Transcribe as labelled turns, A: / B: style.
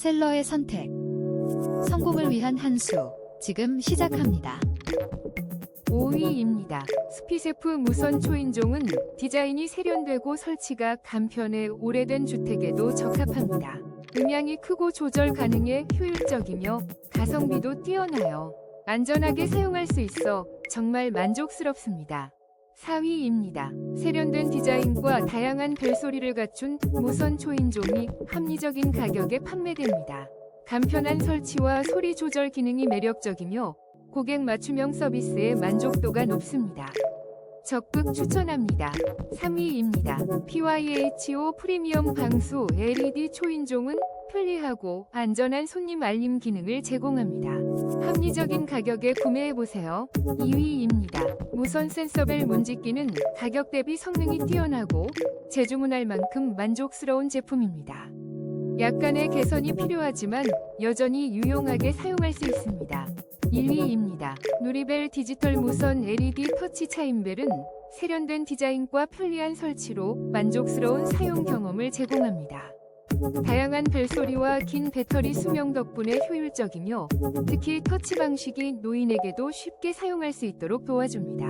A: 셀러의 선택. 성공을 위한 한 수. 지금 시작합니다.
B: 5위입니다. 스피세프 무선 초인종은 디자인이 세련되고 설치가 간편해 오래된 주택에도 적합합니다. 음향이 크고 조절 가능해 효율적이며 가성비도 뛰어나요. 안전하게 사용할 수 있어 정말 만족스럽습니다. 4위입니다. 세련된 디자인과 다양한 벨소리를 갖춘 무선 초인종이 합리적인 가격에 판매됩니다. 간편한 설치와 소리 조절 기능이 매력적이며 고객 맞춤형 서비스의 만족도가 높습니다. 적극 추천합니다. 3위입니다. PYHO 프리미엄 방수 LED 초인종은 편리하고 안전한 손님 알림 기능을 제공합니다. 합리적인 가격에 구매해보세요. 2위입니다. 무선 센서벨 문집기는 가격 대비 성능이 뛰어나고 재주문할 만큼 만족스러운 제품입니다. 약간의 개선이 필요하지만 여전히 유용하게 사용할 수 있습니다. 1위입니다. 누리벨 디지털 무선 LED 터치 차인벨은 세련된 디자인과 편리한 설치로 만족스러운 사용 경험을 제공합니다. 다양한 벨소리와 긴 배터리 수명 덕분에 효율적이며 특히 터치 방식이 노인에게도 쉽게 사용할 수 있도록 도와줍니다.